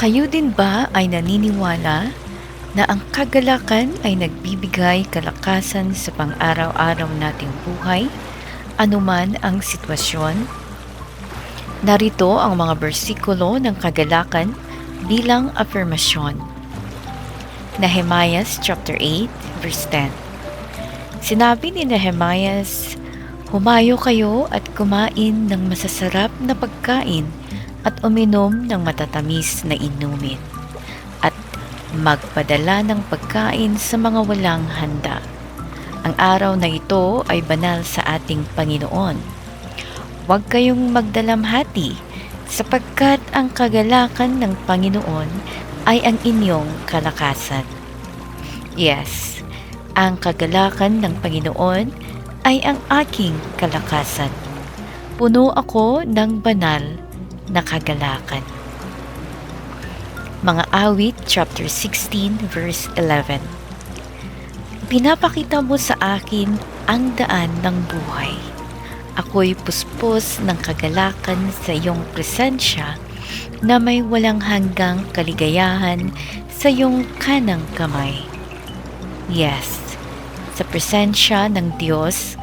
Kayo din ba ay naniniwala na ang kagalakan ay nagbibigay kalakasan sa pang-araw-araw nating buhay, anuman ang sitwasyon? Narito ang mga bersikulo ng kagalakan bilang afirmasyon. Nehemiah chapter 8 verse 10. Sinabi ni Nehemiah, Humayo kayo at kumain ng masasarap na pagkain at uminom ng matatamis na inumin at magpadala ng pagkain sa mga walang handa. Ang araw na ito ay banal sa ating Panginoon. Huwag kayong magdalamhati sapagkat ang kagalakan ng Panginoon ay ang inyong kalakasan. Yes, ang kagalakan ng Panginoon ay ang aking kalakasan. Puno ako ng banal na kagalakan. Mga awit chapter 16 verse 11 Pinapakita mo sa akin ang daan ng buhay. Ako'y puspos ng kagalakan sa iyong presensya na may walang hanggang kaligayahan sa iyong kanang kamay. Yes, sa presensya ng Diyos,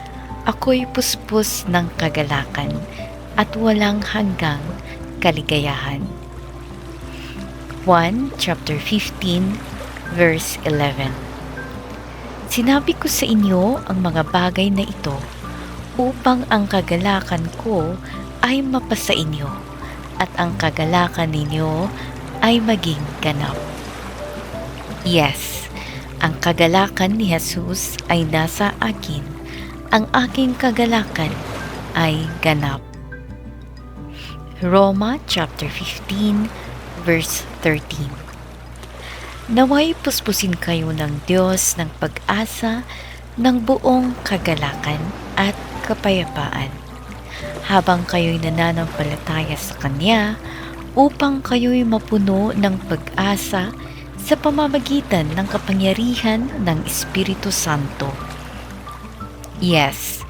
ako'y puspos ng kagalakan at walang hanggang kaligayahan. 1 chapter 15 verse 11 Sinabi ko sa inyo ang mga bagay na ito upang ang kagalakan ko ay mapasa inyo at ang kagalakan ninyo ay maging ganap. Yes, ang kagalakan ni Jesus ay nasa akin. Ang aking kagalakan ay ganap. Roma chapter 15 verse 13 Naway puspusin kayo ng Diyos ng pag-asa ng buong kagalakan at kapayapaan habang kayo'y nananampalataya sa Kanya upang kayo'y mapuno ng pag-asa sa pamamagitan ng kapangyarihan ng Espiritu Santo. Yes,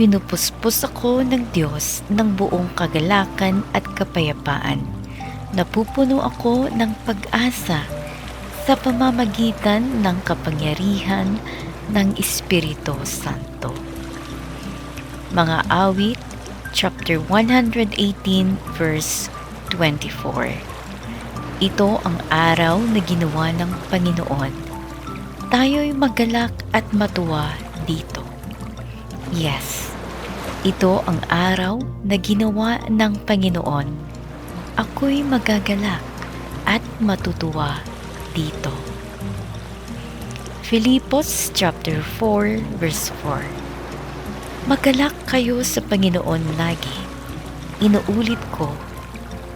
pinupuspos ako ng Diyos ng buong kagalakan at kapayapaan. Napupuno ako ng pag-asa sa pamamagitan ng kapangyarihan ng Espiritu Santo. Mga awit, chapter 118, verse 24. Ito ang araw na ginawa ng Panginoon. Tayo'y magalak at matuwa dito. Yes, ito ang araw na ginawa ng Panginoon. Ako'y magagalak at matutuwa dito. Filipos chapter 4 verse 4 Magalak kayo sa Panginoon lagi. Inuulit ko,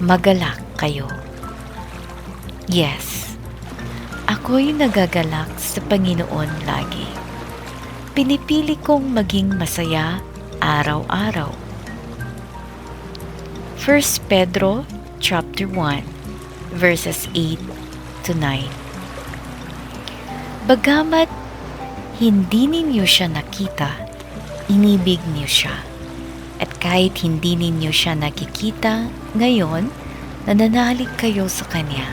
magalak kayo. Yes, ako'y nagagalak sa Panginoon lagi pinipili kong maging masaya araw-araw. 1 Pedro chapter 1 verses 8 to 9 Bagamat hindi ninyo siya nakita, inibig niyo siya. At kahit hindi ninyo siya nakikita ngayon, nananalig kayo sa Kanya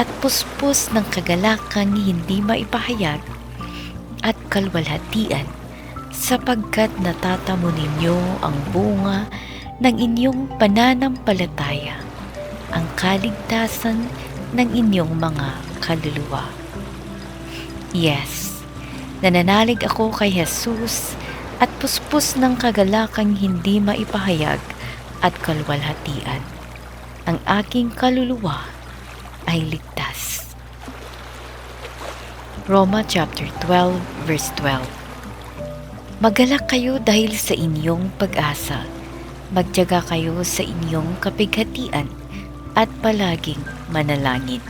at puspos ng kagalakan hindi maipahayag at kalwalhatian sapagkat natatamo ninyo ang bunga ng inyong pananampalataya, ang kaligtasan ng inyong mga kaluluwa. Yes, nananalig ako kay Jesus at puspos ng kagalakang hindi maipahayag at kalwalhatian. Ang aking kaluluwa ay ligtas. Roma chapter 12 verse 12 Magalak kayo dahil sa inyong pag-asa. Magtiyaga kayo sa inyong kapighatian at palaging manalangin.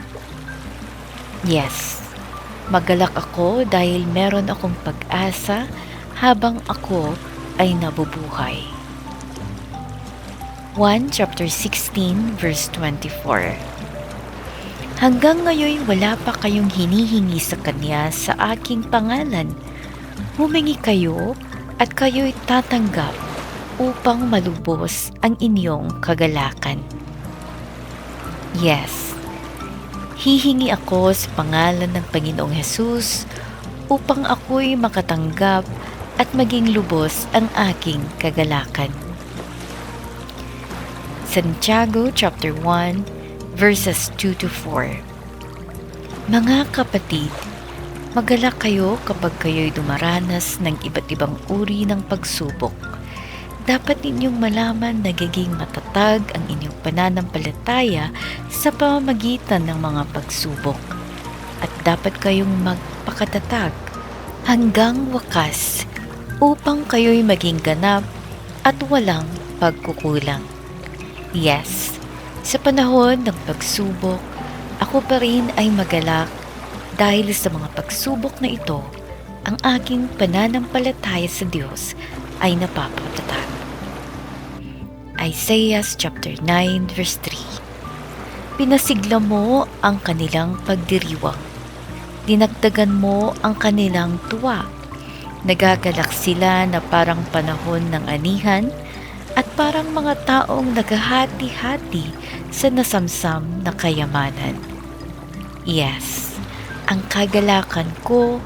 Yes, magalak ako dahil meron akong pag-asa habang ako ay nabubuhay. 1 chapter 16 verse 24 Hanggang ngayon wala pa kayong hinihingi sa Kanya sa aking pangalan. Humingi kayo at kayo'y tatanggap upang malubos ang inyong kagalakan. Yes, Hihingi ako sa pangalan ng Panginoong Hesus upang ako'y makatanggap at maging lubos ang aking kagalakan. Santiago chapter 1 verses 2 to 4 Mga kapatid, magalak kayo kapag kayo'y dumaranas ng iba't ibang uri ng pagsubok. Dapat ninyong malaman na giging matatag ang inyong pananampalataya sa pamamagitan ng mga pagsubok. At dapat kayong magpakatatag hanggang wakas upang kayo'y maging ganap at walang pagkukulang. Yes, sa panahon ng pagsubok, ako pa rin ay magalak dahil sa mga pagsubok na ito, ang aking pananampalataya sa Diyos ay napapatatag. Isaiah chapter 9 verse 3 Pinasigla mo ang kanilang pagdiriwang. Dinagdagan mo ang kanilang tuwa. Nagagalak sila na parang panahon ng anihan at parang mga taong naghahati-hati sa nasamsam na kayamanan. Yes, ang kagalakan ko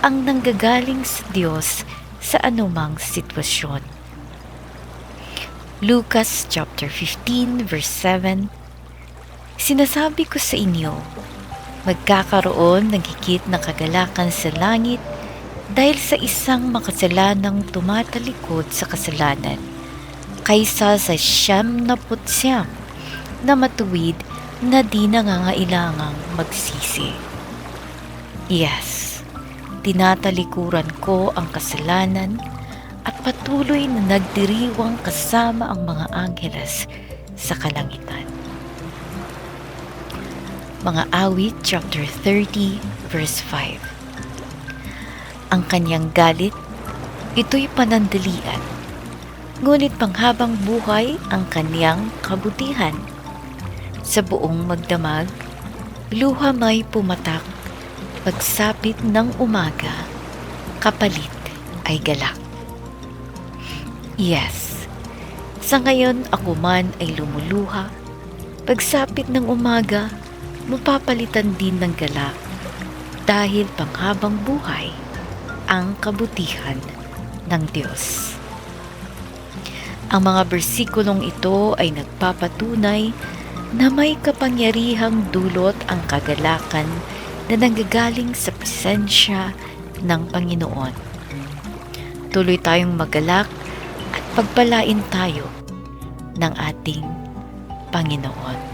ang nanggagaling sa Diyos sa anumang sitwasyon. Lucas chapter 15 verse 7 Sinasabi ko sa inyo, magkakaroon ng higit na kagalakan sa langit dahil sa isang makasalanang tumatalikod sa kasalanan kaysa sa siyam na putsyam na matuwid na di nangangailangang magsisi. Yes, tinatalikuran ko ang kasalanan at patuloy na nagdiriwang kasama ang mga angeles sa kalangitan. Mga awit chapter 30 verse 5 Ang kanyang galit, ito'y panandalian ngunit panghabang buhay ang kaniyang kabutihan. Sa buong magdamag, luha may pumatak, pagsapit ng umaga, kapalit ay galak. Yes, sa ngayon ako man ay lumuluha, pagsapit ng umaga, mapapalitan din ng galak dahil panghabang buhay ang kabutihan ng Diyos. Ang mga bersikulong ito ay nagpapatunay na may kapangyarihang dulot ang kagalakan na nanggagaling sa presensya ng Panginoon. Tuloy tayong magalak at pagpalain tayo ng ating Panginoon.